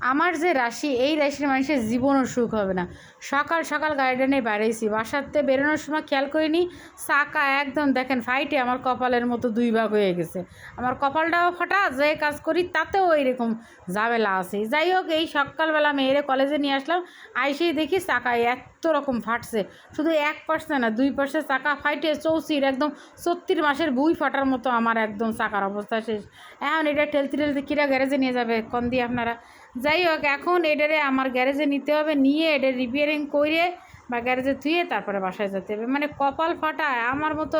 আমার যে রাশি, এই রাশির মানুষের জীবনও সুখ হবে না। সকাল সকাল গার্ডেনে বেড়াইছি। বাসাতে বেরোনোর সময় খেয়াল করিনি, চাকা একদম দেখেন ফাইটে আমার কপালের মতো দুই ভাগ হয়ে গেছে। আমার কপালটাও ফাটা, যে কাজ করি তাতেও এইরকম ঝামেলা আছে। যাই হোক, এই সকালবেলা মেয়েরে কলেজে নিয়ে আসলাম, আইসেই দেখি চাকায় এত রকম ফাটছে। শুধু এক পার্সে না, দুই পার্সে চাকা ফাইটে চৌচির একদম সত্তর মাসের বুই ফাটার মতো আমার একদম চাকার অবস্থা শেষ। এখন এটা ঠেলতে ঠেলতে কিরা গ্যারেজে নিয়ে যাবে, কন দিয়ে আপনারা? যাই হোক, এখন এটারে আমার গ্যারেজে নিতে হবে, নিয়ে এটা রিপেয়ারিং করে বা গ্যারেজে ধুয়ে তারপরে বাসায় যেতে হবে। মানে কপাল ফাটা, আমার মতো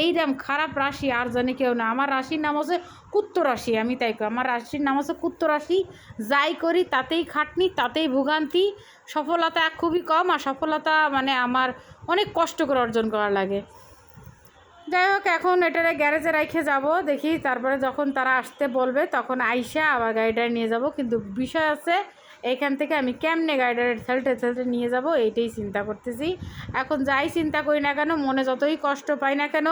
এইরকম খারাপ রাশি আর জানি কেউ না। আমার রাশির নাম হচ্ছে কুত্ত রাশি, আমি তাই। আমার রাশির নাম হচ্ছে কুত্ত রাশি, যাই করি তাতেই খাটনি, তাতেই ভোগান্তি। সফলতা খুবই কম আর সফলতা মানে আমার অনেক কষ্ট করে অর্জন করা লাগে। যাই হোক, এখন এটারে গ্যারেজে রেখে যাব। দেখি তারপরে যখন তারা আসতে বলবে, তখন আইসা আবার গাড়িটা নিয়ে যাব। কিন্তু বিষয় আছে এইখান থেকে আমি কেমনে গাড়িটা ঠেলতে ঠেলতে নিয়ে যাব, এইটাই চিন্তা করতেছি। এখন যাই চিন্তা করি না কেন, মনে যতই কষ্ট পাই না কেন,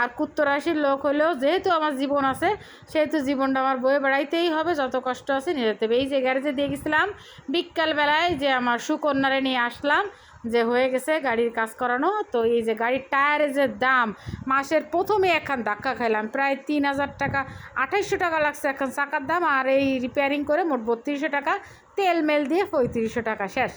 আর কুত্তরাশির লোক হলেও যেহেতু আমার জীবন আছে, সেহেতু জীবনটা আমার বয়ে বেড়াইতেই হবে, যত কষ্ট আছে নিয়ে যেতে হবে। এই যে গ্যারেজে দিয়ে গেছিলাম, বিকালবেলায় যে আমার সুকন্যারে নিয়ে আসলাম যে হয়ে গেছে গাড়ির কাজ করানো, তো এই যে গাড়ির টায়ারের যে দাম, মাসের প্রথমে একখান ধাক্কা খাইলাম। প্রায় তিন হাজার টাকা, আঠাইশশো টাকা লাগছে এখন চাকার দাম, আর এই রিপেয়ারিং করে মোট বত্রিশশো টাকা, তেল মেল দিয়ে পঁয়ত্রিশশো টাকা শেষ।